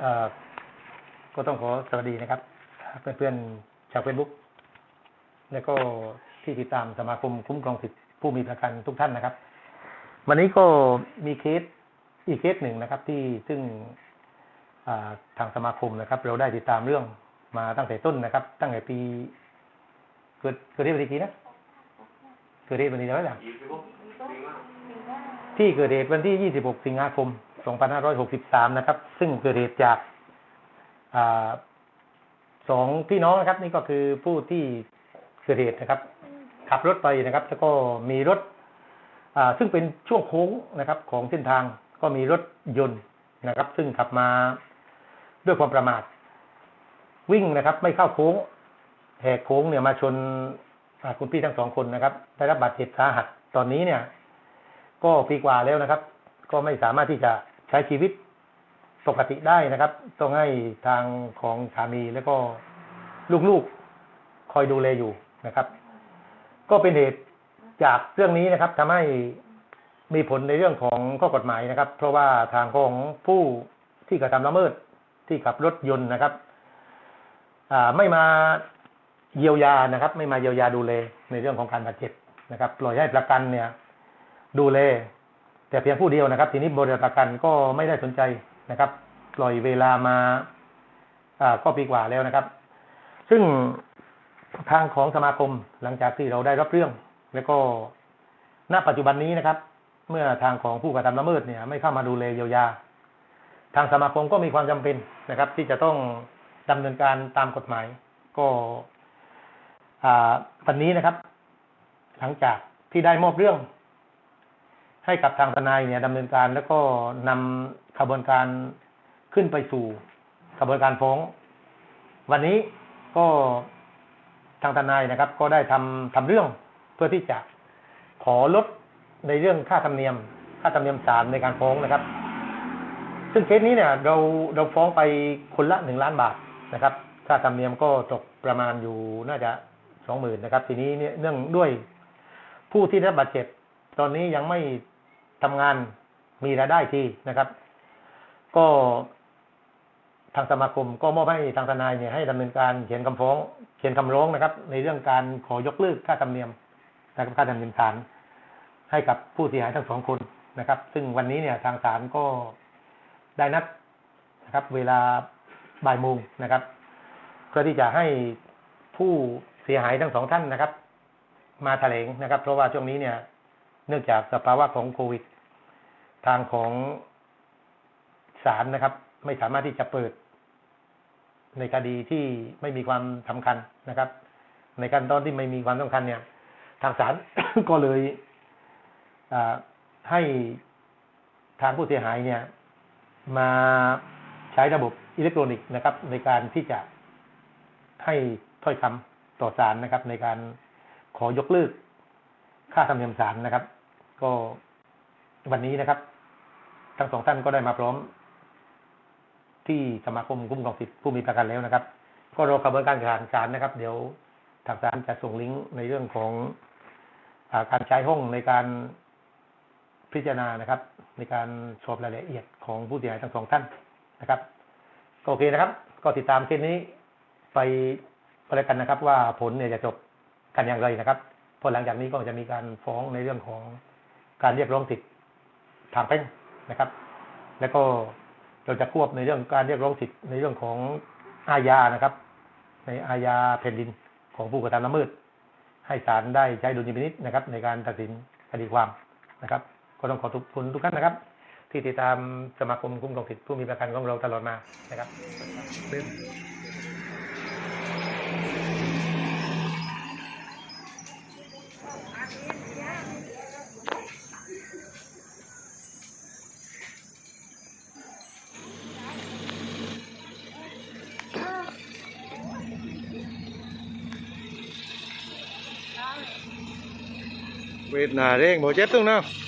เอ่อก็ต้องขอสวัสดีนะครับ เพื่อนๆชาวเฟซบุ๊กแล้วก็ที่ติดตามสมาคมคุ้มครองสิทธิผู้มีประกันทุกท่านนะครับ วันนี้ก็มีเคสอีกเคสหนึ่งนะครับ ที่ซึ่งอ่าทางสมาคมนะครับ เราได้ติดตามเรื่องมาตั้งแต่ต้นนะครับ ตั้งแต่ปีเกิดเกิดเหตุวันที่กี่นะเกิดเหตุวันที่เท่าไหร่ที่เกิดเหตุวันที่ 26 สิงหาคม 2563 นะครับ ซึ่งเกิดเหตุจากอสองพี่น้องนะครับ นี่ก็คือผู้ที่เกิดเหตุนะครับ ขับรถไปนะครับ แล้วก็มีรถซึ่งเป็นช่วงโค้งนะครับ ของเส้นทางก็มีรถยนต์นะครับ ซึ่งขับมาด้วยความประมาท วิ่งนะครับ ไม่เข้าโค้งแหกโค้งเนี่ยมาชนคุณพี่ทั้งสองคนนะครับ ได้รับบาดเจ็บสาหัสตอนนี้เนี่ย ก็ปีกว่าแล้วนะครับ ก็ไม่สามารถที่จะ ใช้ชีวิตปกติได้นะครับ ต้องให้ทางของสามีแล้วก็ลูกๆคอยดูแลอยู่นะครับ ก็เป็นเหตุจากเรื่องนี้นะครับทำให้มีผลในเรื่องของข้อกฎหมายนะครับ เพราะว่าทางของผู้ที่กระทำละเมิดที่ขับรถยนต์นะครับ อ่าไม่มาเยียวยานะครับ ไม่มาเยียวยาดูแลในเรื่องของการบาดเจ็บนะครับปล่อยให้ประกันเนี่ย ดูแล แต่เพียงผู้เดียวนะครับ ทีนี้บริษัทประกันก็ไม่ได้สนใจนะครับ ปล่อยเวลามาอ่าก็ปีกว่าแล้วนะครับ ซึ่งทางของสมาคมหลังจากที่เราได้รับเรื่อง แล้วก็ณปัจจุบันนี้นะครับ เมื่อทางของผู้กระทำละเมิดเนี่ย ไม่เข้ามาดูแลเยียวยา ทางสมาคมก็มีความจำเป็นนะครับ ที่จะต้องดำเนินการตามกฎหมาย ก็อ่าวันนี้นะครับ หลังจากที่ได้มอบเรื่อง ให้กับทางทนายเนี่ยดำเนินการแล้วก็นำขบวนการขึ้นไปสู่ขบวนการฟ้อง วันนี้ก็ทางทนายนะครับ ก็ได้ทำทำเรื่องเพื่อที่จะขอลดในเรื่องค่าธรรมเนียม ค่าธรรมเนียมศาลในการฟ้องนะครับ ซึ่งเคสนี้เนี่ย เราเราฟ้องไปคนละหนึ่งล้านบาทนะครับ ค่าธรรมเนียมก็ตกประมาณอยู่น่าจะสองหมื่นนะครับ ทีนี้เนี่ยเนื่องด้วยผู้ที่ได้รับบาดเจ็บตอนนี้ยังไม่ ทำงานมีรายได้ทีนะครับ ก็ทางสมาคมก็มอบให้ทางทนายเนี่ยให้ดำเนินการเขียนคำฟ้อง เขียนคำร้องนะครับ ในเรื่องการขอยกเลิกค่าธรรมเนียมนะครับค่าธรรมเนียมศาลให้กับผู้เสียหายทั้งสองคนนะครับ ซึ่งวันนี้เนี่ยทางศาลก็ได้นัดนะครับ เวลาบ่ายโมงนะครับเพื่อที่จะให้ผู้เสียหายทั้งสองท่านนะครับ มาแถลงนะครับ เพราะว่าช่วงนี้เนี่ย เนื่องจากสภาวะของโควิด ทางของศาลนะครับ ไม่สามารถที่จะเปิด ในคดีที่ไม่มีความสำคัญนะครับ ในขั้นตอนที่ไม่มีความสำคัญเนี่ย ทางศาลก็เลยให้ทางผู้เสียหายเนี่ย มาใช้ระบบอิเล็กทรอนิกส์นะครับ ในการที่จะให้ถ้อยคำต่อศาลนะครับ ในการขอยกเลิกค่าธรรมเนียมศาลนะครับ ก็วันนี้นะครับ ทั้งสองท่านก็ได้มาพร้อม ที่สมาคมคุ้มครองสิทธิผู้มีประกันแล้วนะครับ ก็รอกระบวนการทางศาลนะครับ เดี๋ยวทางศาลจะส่งลิงก์ในเรื่องของอาการใช้ห้องในการพิจารณานะครับ ในการสอบรายละเอียดของผู้เสียหายทั้งสองท่านนะครับก็โอเคนะครับ ก็ติดตามเคสนี้ไปก็แล้วกันนะครับ ว่าผลเนี่ยจะจบกันอย่างไรนะครับพราะหลังจากนี้ก็จะมีการฟ้องในเรื่องของ การเรียกร้องสิทธิทางแพ่งนะครับ แล้วก็เราจะควบในเรื่องการเรียกร้องสิทธิในเรื่องของอาญานะครับ ในอาญาแผ่นดินของผู้กระทำละเมิดให้ศาลได้ใช้ดุลยพินิจนะครับ ในการตัดสินคดีความนะครับ ก็ต้องขอขอบคุณทุกท่านนะครับ ที่ติดตามสมาคมคุ้มครองสิทธิผู้มีประกันของเราตลอดมานะครับ เวทนาเร่